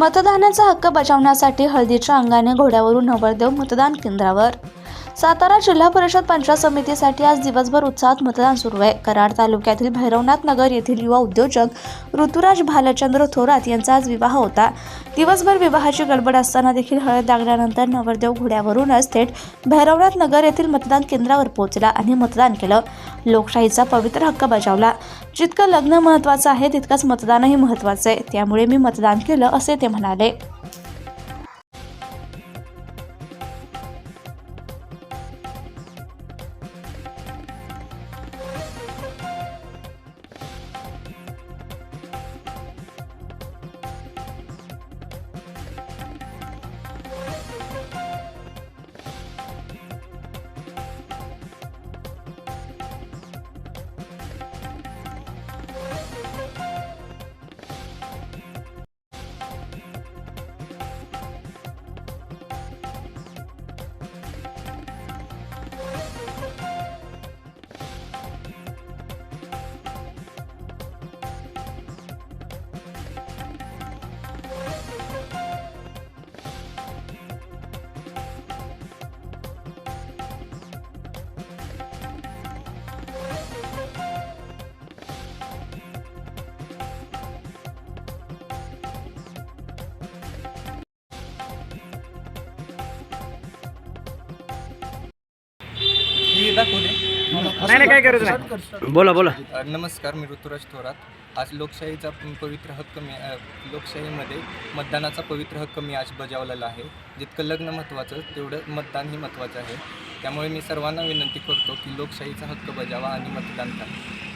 मतदानाचा हक्क बजावण्यासाठी हळदीच्या अंगाने घोड्यावरून नवरदेव मतदान केंद्रावर सातारा जिल्हा परिषद पंचायत समितीसाठी आज दिवसभर उत्साहात मतदान सुरू आहे. कराड तालुक्यातील भैरवनाथ नगर येथील युवा उद्योजक ऋतुराज भालचंद्र थोरात यांचा आज विवाह होता. दिवसभर विवाहाची गडबड असताना देखील हळद लागल्यानंतर नवरदेव घोड्यावरूनच थेट भैरवनाथ नगर येथील मतदान केंद्रावर पोहोचला आणि मतदान केलं. लोकशाहीचा पवित्र हक्क बजावला. जितकं लग्न महत्त्वाचं आहे तितकंच मतदानही महत्त्वाचं आहे. त्यामुळे मी मतदान केलं असे ते म्हणाले. ही नाही नाही काय नाही. बोला बोला. अ, नमस्कार मी ऋतुराज थोरात. आज लोकशाहीचा पवित्र हक्क मी अ, लोकशाहीमध्ये मतदानाचा पवित्र हक्क मी आज बजावलेला आहे. जितकं लग्न महत्त्वाचं तेवढं मतदानही महत्त्वाचं आहे. त्यामुळे मी सर्वांना विनंती करतो की लोकशाहीचा हक्क बजावा आणि मतदान करा.